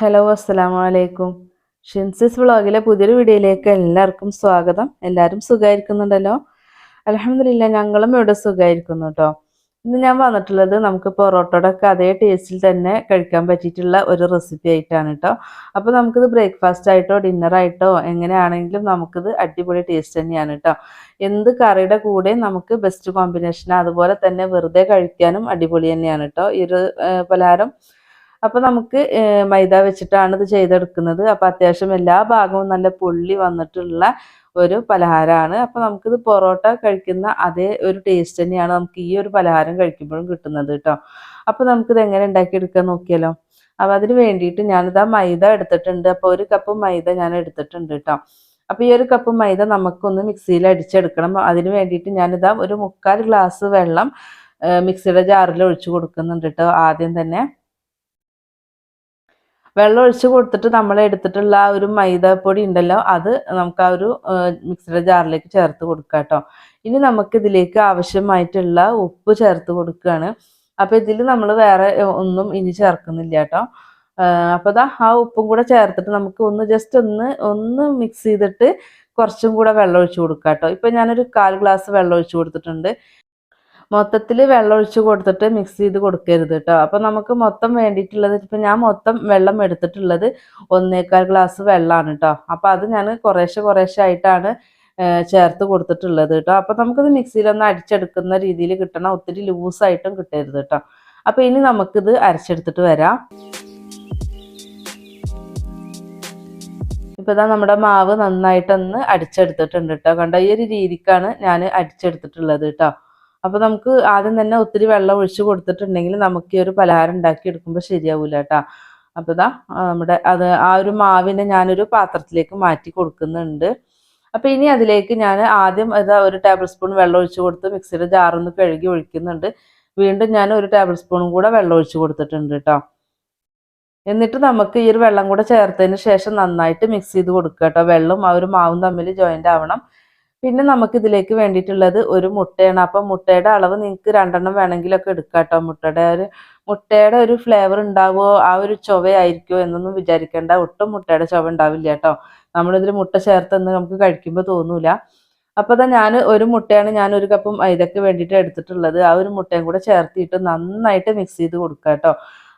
Hello അസ്സലാമു അലൈക്കും. ഷിൻസിസ് വ്ളോഗിലെ പുതിയൊരു വീഡിയോയിലേക്ക് എല്ലാവർക്കും സ്വാഗതം. എല്ലാവരും സുഖമായിരിക്കുന്നുണ്ടല്ലോ അലഹമില്ല ഞങ്ങളും ഇവിടെ സുഖമായിരിക്കുന്നു കേട്ടോ ഇന്ന് ഞാൻ വന്നിട്ടുള്ളത് നമുക്ക് പൊറോട്ടയുടെ ഒക്കെ അതേ ടേസ്റ്റിൽ തന്നെ കഴിക്കാൻ പറ്റിയിട്ടുള്ള ഒരു റെസിപ്പി ആയിട്ടാണ് കേട്ടോ അപ്പോൾ നമുക്കിത് ബ്രേക്ക്ഫാസ്റ്റ് ആയിട്ടോ ഡിന്നറായിട്ടോ എങ്ങനെയാണെങ്കിലും നമുക്കിത് അടിപൊളി ടേസ്റ്റ് തന്നെയാണ് കേട്ടോ എന്ത് കറിയുടെ കൂടെ നമുക്ക് ബെസ്റ്റ് കോമ്പിനേഷൻ അതുപോലെ തന്നെ വെറുതെ കഴിക്കാനും അടിപൊളി തന്നെയാണ് കേട്ടോ ഈ ഒരു പലഹാരം അപ്പൊ നമുക്ക് മൈദ വെച്ചിട്ടാണ് ഇത് ചെയ്തെടുക്കുന്നത്. അപ്പൊ അത്യാവശ്യം എല്ലാ ഭാഗവും നല്ല പുള്ളി വന്നിട്ടുള്ള ഒരു പലഹാരമാണ്. അപ്പൊ നമുക്കിത് പൊറോട്ട കഴിക്കുന്ന അതേ ഒരു ടേസ്റ്റ് തന്നെയാണ് നമുക്ക് ഈ ഒരു പലഹാരം കഴിക്കുമ്പോഴും കിട്ടുന്നത് കേട്ടോ അപ്പൊ നമുക്കിത് എങ്ങനെ ഉണ്ടാക്കിയെടുക്കാൻ നോക്കിയാലോ? അപ്പൊ അതിന് വേണ്ടിയിട്ട് ഞാനിതാ മൈദ എടുത്തിട്ടുണ്ട്. അപ്പൊ ഒരു കപ്പ് മൈദ ഞാൻ എടുത്തിട്ടുണ്ട് കേട്ടോ അപ്പൊ ഈ ഒരു കപ്പ് മൈദ നമുക്കൊന്ന് മിക്സിയിൽ അടിച്ചെടുക്കണം. അതിന് വേണ്ടിയിട്ട് ഞാനിതാ ഒരു മുക്കാൽ ഗ്ലാസ് വെള്ളം മിക്സിയുടെ ജാറിൽ ഒഴിച്ചു കൊടുക്കുന്നുണ്ട് കേട്ടോ ആദ്യം തന്നെ. വെള്ളം ഒഴിച്ച് കൊടുത്തിട്ട് നമ്മൾ എടുത്തിട്ടുള്ള ആ ഒരു മൈദപ്പൊടി ഉണ്ടല്ലോ അത് നമുക്ക് ആ ഒരു മിക്സിയുടെ ജാറിലേക്ക് ചേർത്ത് കൊടുക്കുക കേട്ടോ ഇനി നമുക്ക് ഇതിലേക്ക് ആവശ്യമായിട്ടുള്ള ഉപ്പ് ചേർത്ത് കൊടുക്കുകയാണ് അപ്പൊ ഇതിൽ നമ്മൾ വേറെ ഒന്നും ഇനി ചേർക്കുന്നില്ല കേട്ടോ അപ്പോൾ ദാ ആ ഉപ്പും കൂടെ ചേർത്തിട്ട് നമുക്ക് ഒന്ന് ജസ്റ്റ് ഒന്ന് ഒന്ന് മിക്സ് ചെയ്തിട്ട് കുറച്ചും കൂടെ വെള്ളം ഒഴിച്ച് കൊടുക്കുക കേട്ടോ ഇപ്പൊ ഞാനൊരു കാൽ ഗ്ലാസ് വെള്ളം ഒഴിച്ച് കൊടുത്തിട്ടുണ്ട്. മൊത്തത്തിൽ വെള്ളം ഒഴിച്ച് കൊടുത്തിട്ട് മിക്സ് ചെയ്ത് കൊടുക്കരുത് കേട്ടോ അപ്പം നമുക്ക് മൊത്തം വേണ്ടിയിട്ടുള്ളത് ഇപ്പം ഞാൻ മൊത്തം വെള്ളം എടുത്തിട്ടുള്ളത് ഒന്നേക്കാൽ ഗ്ലാസ് വെള്ളമാണ് കേട്ടോ അപ്പം അത് ഞാൻ കുറേശ്ശെ കുറേശ്ശെ ആയിട്ടാണ് ചേർത്ത് കൊടുത്തിട്ടുള്ളത് കേട്ടോ അപ്പം നമുക്കിത് മിക്സിയിലൊന്ന് അടിച്ചെടുക്കുന്ന രീതിയിൽ കിട്ടണം. ഒത്തിരി ലൂസായിട്ടും കിട്ടരുത് കേട്ടോ അപ്പം ഇനി നമുക്കിത് അരച്ചെടുത്തിട്ട് വരാം. ഇപ്പൊ ഇതാ നമ്മുടെ മാവ് നന്നായിട്ടൊന്ന് അടിച്ചെടുത്തിട്ടുണ്ട് കേട്ടോ കണ്ടോ? ഈ ഒരു രീതിക്കാണ് ഞാൻ അടിച്ചെടുത്തിട്ടുള്ളത് കേട്ടോ അപ്പൊ നമുക്ക് ആദ്യം തന്നെ ഒത്തിരി വെള്ളം ഒഴിച്ചു കൊടുത്തിട്ടുണ്ടെങ്കിൽ നമുക്ക് ഈ ഒരു പലഹാരം ഉണ്ടാക്കി എടുക്കുമ്പോൾ ശരിയാവൂല കേട്ടോ. അപ്പൊ ഇതാ നമ്മുടെ അത് ആ ഒരു മാവിനെ ഞാനൊരു പാത്രത്തിലേക്ക് മാറ്റി കൊടുക്കുന്നുണ്ട്. അപ്പൊ ഇനി അതിലേക്ക് ഞാൻ ആദ്യം ഇതാ ഒരു ടേബിൾ സ്പൂൺ വെള്ളം ഒഴിച്ചു കൊടുത്ത് മിക്സിയുടെ ജാറൊന്ന് കഴുകി ഒഴിക്കുന്നുണ്ട്. വീണ്ടും ഞാൻ ഒരു ടേബിൾ സ്പൂണും കൂടെ വെള്ളം ഒഴിച്ചു കൊടുത്തിട്ടുണ്ട് കേട്ടോ. എന്നിട്ട് നമുക്ക് ഈ ഒരു വെള്ളം കൂടെ ചേർത്തതിന് ശേഷം നന്നായിട്ട് മിക്സ് ചെയ്ത് കൊടുക്കുക കേട്ടോ. വെള്ളം ആ ഒരു മാവും തമ്മിൽ ജോയിന്റ് ആവണം. പിന്നെ നമുക്ക് ഇതിലേക്ക് വേണ്ടിയിട്ടുള്ളത് ഒരു മുട്ടയാണ്. അപ്പം മുട്ടയുടെ അളവ് നിങ്ങൾക്ക് രണ്ടെണ്ണം വേണമെങ്കിലൊക്കെ എടുക്കാം കേട്ടോ മുട്ടയുടെ ഒരു മുട്ടയുടെ ഒരു ഫ്ലേവർ ഉണ്ടാവുമോ? ആ ഒരു ചൊവയായിരിക്കുമോ എന്നൊന്നും വിചാരിക്കേണ്ട. ഒട്ടും മുട്ടയുടെ ചൊവ ഉണ്ടാവില്ല കേട്ടോ നമ്മളിതിൽ മുട്ട ചേർത്തെന്ന് നമുക്ക് കഴിക്കുമ്പോൾ തോന്നൂല. അപ്പോൾ തന്നെ ഞാൻ ഒരു മുട്ടയാണ് ഞാൻ ഒരു കപ്പും ഇതൊക്കെ വേണ്ടിയിട്ട് എടുത്തിട്ടുള്ളത്. ആ ഒരു മുട്ടയും കൂടെ ചേർത്തിട്ട് നന്നായിട്ട് മിക്സ് ചെയ്ത് കൊടുക്കുക കേട്ടോ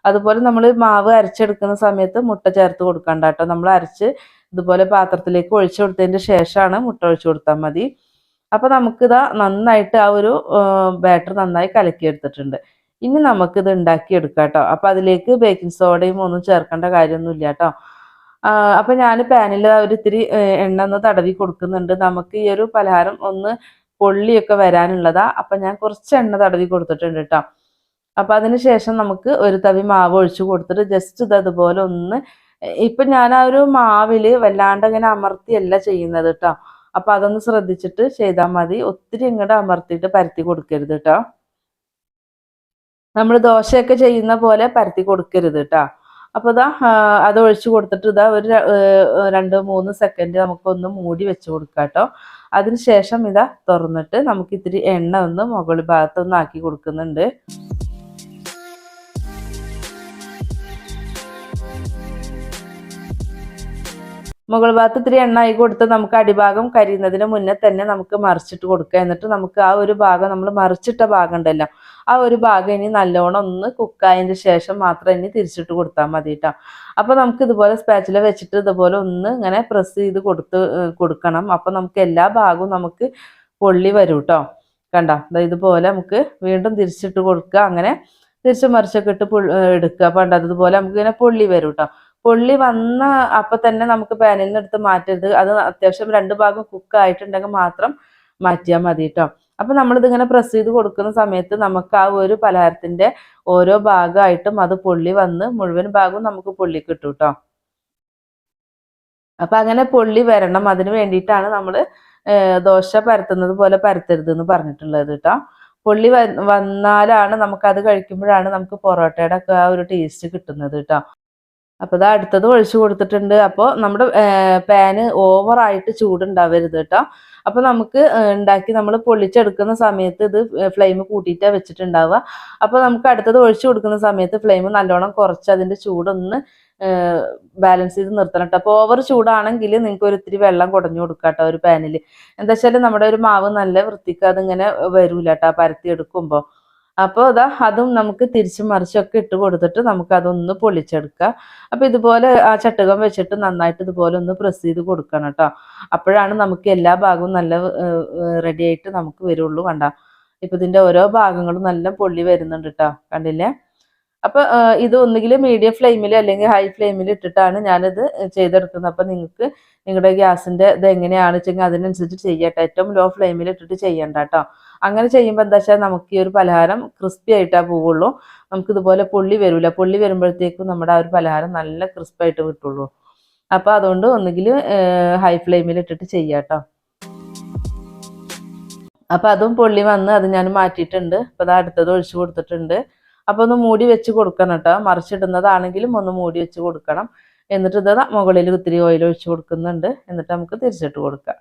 അതുപോലെ നമ്മൾ മാവ് അരച്ചെടുക്കുന്ന സമയത്ത് മുട്ട ചേർത്ത് കൊടുക്കണ്ട കേട്ടോ നമ്മൾ അരച്ച് ഇതുപോലെ പാത്രത്തിലേക്ക് ഒഴിച്ചു കൊടുത്തതിന് ശേഷമാണ് മുട്ട ഒഴിച്ചു കൊടുത്താൽ മതി. അപ്പൊ നമുക്കിതാ നന്നായിട്ട് ആ ഒരു ബാറ്റർ നന്നായി കലക്കിയെടുത്തിട്ടുണ്ട് ഇനി നമുക്കിത് ഉണ്ടാക്കിയെടുക്കാം കേട്ടോ അപ്പൊ അതിലേക്ക് ബേക്കിംഗ് സോഡയും ഒന്നും ചേർക്കേണ്ട കാര്യമൊന്നുമില്ല കേട്ടോ അപ്പൊ ഞാൻ പാനിൽ ഒരു ഇത്തിരി എണ്ണ ഒന്ന് തടവി കൊടുക്കുന്നുണ്ട്. നമുക്ക് ഈ ഒരു പലഹാരം ഒന്ന് പൊള്ളിയൊക്കെ വരാനുള്ളതാ. അപ്പൊ ഞാൻ കുറച്ച് എണ്ണ തടവി കൊടുത്തിട്ടുണ്ട് കേട്ടോ അപ്പൊ അതിന് ശേഷം നമുക്ക് ഒരു തവി മാവ് ഒഴിച്ചു കൊടുത്തിട്ട് ജസ്റ്റ് ഇത് അതുപോലെ ഒന്ന് ഇപ്പൊ ഞാൻ ആ ഒരു മാവിൽ വല്ലാണ്ട് ഇങ്ങനെ അമർത്തിയല്ല ചെയ്യുന്നത് കേട്ടോ അപ്പൊ അതൊന്ന് ശ്രദ്ധിച്ചിട്ട് ചെയ്താൽ മതി. ഒത്തിരി ഇങ്ങോട്ട് അമർത്തിയിട്ട് പരത്തി കൊടുക്കരുത് കേട്ടോ നമ്മൾ ദോശയൊക്കെ ചെയ്യുന്ന പോലെ പരത്തി കൊടുക്കരുത് കേട്ടോ അപ്പൊ ഇതാ അത് ഒഴിച്ചു കൊടുത്തിട്ട് ഇതാ ഒരു രണ്ട് മൂന്ന് സെക്കൻഡ് നമുക്കൊന്ന് മൂടി വെച്ച് കൊടുക്കാം കേട്ടോ അതിനുശേഷം ഇതാ തുറന്നിട്ട് നമുക്ക് ഇത്തിരി എണ്ണ ഒന്ന് മുകളിൽ ഭാഗത്തൊന്ന് ആക്കി കൊടുക്കുന്നുണ്ട്. മുകൾ ഭാഗത്ത് ഇത്തിരി എണ്ണ ആയി കൊടുത്ത് നമുക്ക് അടിഭാഗം കരിയുന്നതിന് മുന്നേ തന്നെ നമുക്ക് മറിച്ചിട്ട് കൊടുക്കുക. എന്നിട്ട് നമുക്ക് ആ ഒരു ഭാഗം നമ്മൾ മറിച്ചിട്ട ഭാഗം ഉണ്ടല്ലോ ആ ഒരു ഭാഗം ഇനി നല്ലോണം ഒന്ന് കുക്കായതിന്റെ ശേഷം മാത്രം ഇനി തിരിച്ചിട്ട് കൊടുത്താൽ മതി കേട്ടോ അപ്പം നമുക്ക് ഇതുപോലെ സ്പാച്ചില വെച്ചിട്ട് ഇതുപോലെ ഒന്ന് ഇങ്ങനെ പ്രസ് ചെയ്ത് കൊടുത്ത് കൊടുക്കണം. അപ്പോൾ നമുക്ക് എല്ലാ ഭാഗവും നമുക്ക് പൊള്ളി വരും കേട്ടോ കണ്ടോ? ഇതുപോലെ നമുക്ക് വീണ്ടും തിരിച്ചിട്ട് കൊടുക്കുക. അങ്ങനെ തിരിച്ച് മറിച്ചൊക്കെ ഇട്ട് എടുക്കുക. പണ്ട് അതുപോലെ നമുക്ക് ഇങ്ങനെ പൊള്ളി വരും കേട്ടോ പൊള്ളി വന്ന അപ്പൊ തന്നെ നമുക്ക് പാനിൽ നിന്ന് എടുത്ത് മാറ്റരുത്. അത് അത്യാവശ്യം രണ്ട് ഭാഗം കുക്ക് ആയിട്ടുണ്ടെങ്കിൽ മാത്രം മാറ്റിയാൽ മതി കേട്ടോ അപ്പൊ നമ്മളിത് ഇങ്ങനെ പ്രസ് ചെയ്ത് കൊടുക്കുന്ന സമയത്ത് നമുക്ക് ആ ഒരു പലഹാരത്തിന്റെ ഓരോ ഭാഗമായിട്ടും അത് പൊള്ളി വന്ന് മുഴുവൻ ഭാഗവും നമുക്ക് പൊള്ളി കിട്ടും കേട്ടോ അപ്പൊ അങ്ങനെ പൊള്ളി വരണം. അതിന് വേണ്ടിയിട്ടാണ് നമ്മൾ ദോശ പരത്തുന്നത് പോലെ പരത്തരുത് എന്ന് പറഞ്ഞിട്ടുള്ളത് കേട്ടോ പൊള്ളി വന്നാലാണ് നമുക്ക് അത് കഴിക്കുമ്പോഴാണ് നമുക്ക് പൊറോട്ടയുടെ ഒക്കെ ആ ഒരു ടേസ്റ്റ് കിട്ടുന്നത് കേട്ടോ അപ്പൊ ഇത് അടുത്തത് ഒഴിച്ചു കൊടുത്തിട്ടുണ്ട്. അപ്പോൾ നമ്മുടെ പാന് ഓവറായിട്ട് ചൂടുണ്ടാവരുത് കേട്ടോ അപ്പോൾ നമുക്ക് ഉണ്ടാക്കി നമ്മൾ പൊള്ളിച്ചെടുക്കുന്ന സമയത്ത് ഇത് ഫ്ലെയിം കൂട്ടിയിട്ടാണ് വെച്ചിട്ടുണ്ടാവുക. അപ്പോൾ നമുക്ക് അടുത്തത് ഒഴിച്ചു കൊടുക്കുന്ന സമയത്ത് ഫ്ലെയിം നല്ലോണം കുറച്ച് അതിന്റെ ചൂടൊന്ന് ബാലൻസ് ചെയ്ത് നിർത്തണം കേട്ടോ അപ്പോൾ ഓവർ ചൂടാണെങ്കിൽ നിങ്ങൾക്ക് ഒരു ഇത്തിരി വെള്ളം കുടഞ്ഞു കൊടുക്കാം കേട്ടോ ഒരു പാനിൽ എന്താ വെച്ചാൽ നമ്മുടെ ഒരു മാവ് നല്ല വൃത്തിക്ക് അതിങ്ങനെ വരൂല കേട്ടോ പരത്തി എടുക്കുമ്പോൾ അപ്പോൾ ഇതാ അതും നമുക്ക് തിരിച്ചും മറിച്ചൊക്കെ ഇട്ട് കൊടുത്തിട്ട് നമുക്ക് അതൊന്ന് പൊളിച്ചെടുക്കാം. അപ്പോൾ ഇതുപോലെ ആ ചട്ടുകം വെച്ചിട്ട് നന്നായിട്ട് ഇതുപോലെ ഒന്ന് പ്രസ് ചെയ്ത് കൊടുക്കണം കേട്ടോ. അപ്പോഴാണ് നമുക്ക് എല്ലാ ഭാഗവും നല്ല റെഡി ആയിട്ട് നമുക്ക് വരുള്ളൂ കണ്ട. ഇപ്പം ഇതിന്റെ ഓരോ ഭാഗങ്ങളും നല്ല പൊള്ളി വരുന്നുണ്ട് കേട്ടോ കണ്ടില്ലേ? അപ്പോൾ ഇത് ഒന്നുകിൽ മീഡിയം ഫ്ലെയിമിൽ അല്ലെങ്കിൽ ഹൈ ഫ്ലെയിമിൽ ഇട്ടിട്ടാണ് ഞാനിത് ചെയ്തെടുക്കുന്നത്. അപ്പോൾ നിങ്ങൾക്ക് നിങ്ങളുടെ ഗ്യാസിന്റെ ഇത് എങ്ങനെയാണ് വെച്ചെങ്കിൽ അതിനനുസരിച്ച് ചെയ്യട്ടെ ഏറ്റവും ലോ ഫ്ലെയിമിൽ ഇട്ടിട്ട് ചെയ്യണ്ട കേട്ടോ. അങ്ങനെ ചെയ്യുമ്പോൾ എന്താ വെച്ചാൽ നമുക്ക് ഈ ഒരു പലഹാരം ക്രിസ്പി ആയിട്ടാ പോവുള്ളൂ. നമുക്കിതുപോലെ പൊള്ളി വരില്ല പൊള്ളി വരുമ്പോഴത്തേക്കും നമ്മുടെ ആ ഒരു പലഹാരം നല്ല ക്രിസ്പായിട്ട് കിട്ടുള്ളൂ. അപ്പോൾ അതുകൊണ്ട് ഒന്നുകിൽ ഹൈ ഫ്ലെയിമിൽ ഇട്ടിട്ട് ചെയ്യാട്ടോ അപ്പോൾ അതും പൊള്ളി വന്ന് അത് ഞാൻ മാറ്റിയിട്ടുണ്ട്. അപ്പോൾ അത് അടുത്തത് ഒഴിച്ചു കൊടുത്തിട്ടുണ്ട്. അപ്പോൾ ഒന്ന് മൂടി വെച്ച് കൊടുക്കണം കേട്ടോ മറിച്ചിടുന്നതാണെങ്കിലും ഒന്ന് മൂടി വെച്ച് കൊടുക്കണം. എന്നിട്ട് ഇത് മുകളിൽ ഇത്തിരി ഓയിൽ ഒഴിച്ച് കൊടുക്കുന്നുണ്ട്. എന്നിട്ട് നമുക്ക് തിരിച്ചിട്ട് കൊടുക്കാം.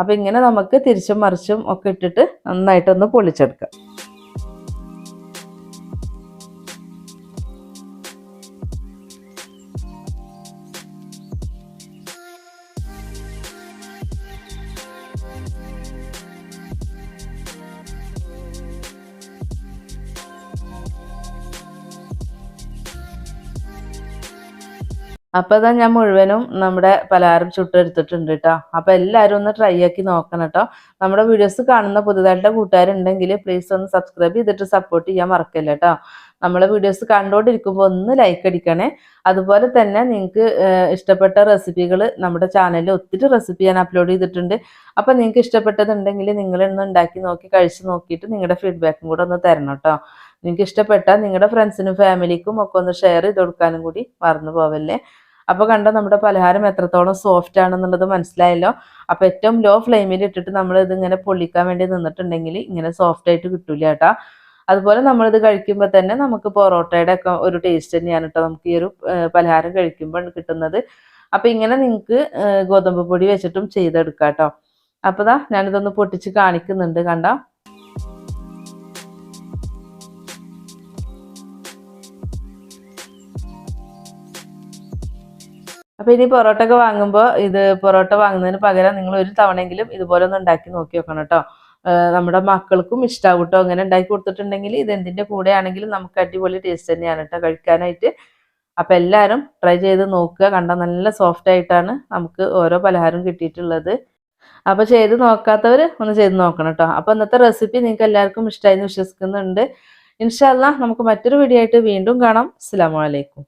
അപ്പോൾ ഇങ്ങനെ നമുക്ക് തിരിച്ചും മറിച്ചും ഒക്കെ ഇട്ടിട്ട് നന്നായിട്ടൊന്ന് പൊളിച്ചെടുക്കാം. അപ്പോൾ ഇതാ ഞാൻ മുഴുവനും നമ്മുടെ പലഹാരം ചുട്ടെടുത്തിട്ടുണ്ട് കേട്ടോ അപ്പോൾ എല്ലാവരും ഒന്ന് ട്രൈ ആക്കി നോക്കണം കേട്ടോ നമ്മുടെ വീഡിയോസ് കാണുന്ന പുതുതായിട്ട് കൂട്ടുകാരുണ്ടെങ്കിൽ പ്ലീസ് ഒന്ന് സബ്സ്ക്രൈബ് ചെയ്തിട്ട് സപ്പോർട്ട് ചെയ്യാൻ മറക്കല്ല കേട്ടോ നമ്മളെ വീഡിയോസ് കണ്ടുകൊണ്ടിരിക്കുമ്പോൾ ഒന്ന് ലൈക്ക് അടിക്കണേ. അതുപോലെ തന്നെ നിങ്ങൾക്ക് ഇഷ്ടപ്പെട്ട റെസിപ്പികൾ നമ്മുടെ ചാനലിൽ ഒത്തിരി റെസിപ്പി ഞാൻ അപ്ലോഡ് ചെയ്തിട്ടുണ്ട്. അപ്പോൾ നിങ്ങൾക്ക് ഇഷ്ടപ്പെട്ടതുണ്ടെങ്കിൽ നിങ്ങൾ ഇന്ന് ഉണ്ടാക്കി നോക്കി കഴിച്ച് നോക്കിയിട്ട് നിങ്ങളുടെ ഫീഡ്ബാക്കും കൂടെ ഒന്ന് തരണം കേട്ടോ നിങ്ങൾക്ക് ഇഷ്ടപ്പെട്ട നിങ്ങളുടെ ഫ്രണ്ട്സിനും ഫാമിലിക്കും ഒക്കെ ഒന്ന് ഷെയർ ചെയ്ത് കൊടുക്കാനും കൂടി മറന്നു പോവല്ലേ. അപ്പോൾ കണ്ട നമ്മുടെ പലഹാരം എത്രത്തോളം സോഫ്റ്റ് ആണെന്നുള്ളത് മനസ്സിലായല്ലോ. അപ്പോൾ ഏറ്റവും ലോ ഫ്ലെയിമിൽ ഇട്ടിട്ട് നമ്മൾ ഇത് ഇങ്ങനെ പൊള്ളിക്കാൻ വേണ്ടി നിന്നിട്ടുണ്ടെങ്കിൽ ഇങ്ങനെ സോഫ്റ്റ് ആയിട്ട് കിട്ടൂല കേട്ടോ. അതുപോലെ നമ്മളിത് കഴിക്കുമ്പോൾ തന്നെ നമുക്ക് പൊറോട്ടയുടെ ഒക്കെ ഒരു ടേസ്റ്റ് തന്നെയാണ് കേട്ടോ നമുക്ക് ഈ ഒരു പലഹാരം കഴിക്കുമ്പോൾ കിട്ടുന്നത്. അപ്പോൾ ഇങ്ങനെ നിങ്ങൾക്ക് ഗോതമ്പ് പൊടി വെച്ചിട്ടും ചെയ്തെടുക്കാം കേട്ടോ. അപ്പോൾ ദാ ഞാനിതൊന്ന് പൊട്ടിച്ച് കാണിക്കുന്നുണ്ട് കണ്ടോ. അപ്പോൾ ഇനി പൊറോട്ട ഒക്കെ വാങ്ങുമ്പോൾ ഇത് പൊറോട്ട വാങ്ങുന്നതിന് പകരം നിങ്ങൾ ഒരു തവണയെങ്കിലും ഇതുപോലെ ഒന്ന് ഉണ്ടാക്കി നോക്കി നോക്കണം കേട്ടോ നമ്മുടെ മക്കൾക്കും ഇഷ്ടാവും കേട്ടോ അങ്ങനെ ഉണ്ടാക്കി കൊടുത്തിട്ടുണ്ടെങ്കിൽ ഇത് എന്തിന്റെ കൂടെ ആണെങ്കിലും നമുക്ക് അടിപൊളി ടേസ്റ്റ് തന്നെയാണ് കേട്ടോ കഴിക്കാനായിട്ട്. അപ്പം എല്ലാവരും ട്രൈ ചെയ്ത് നോക്കുക. കണ്ട നല്ല സോഫ്റ്റ് ആയിട്ടാണ് നമുക്ക് ഓരോ പലഹാരം കിട്ടിയിട്ടുള്ളത്. അപ്പോൾ ചെയ്ത് നോക്കാത്തവർ ഒന്ന് ചെയ്ത് നോക്കണം കേട്ടോ അപ്പോൾ ഇന്നത്തെ റെസിപ്പി നിങ്ങൾക്ക് എല്ലാവർക്കും ഇഷ്ടമായി എന്ന് വിശ്വസിക്കുന്നുണ്ട്. ഇൻഷാല്ല നമുക്ക് മറ്റൊരു വീഡിയോ ആയിട്ട് വീണ്ടും കാണാം. അസ്സാം വലൈക്കും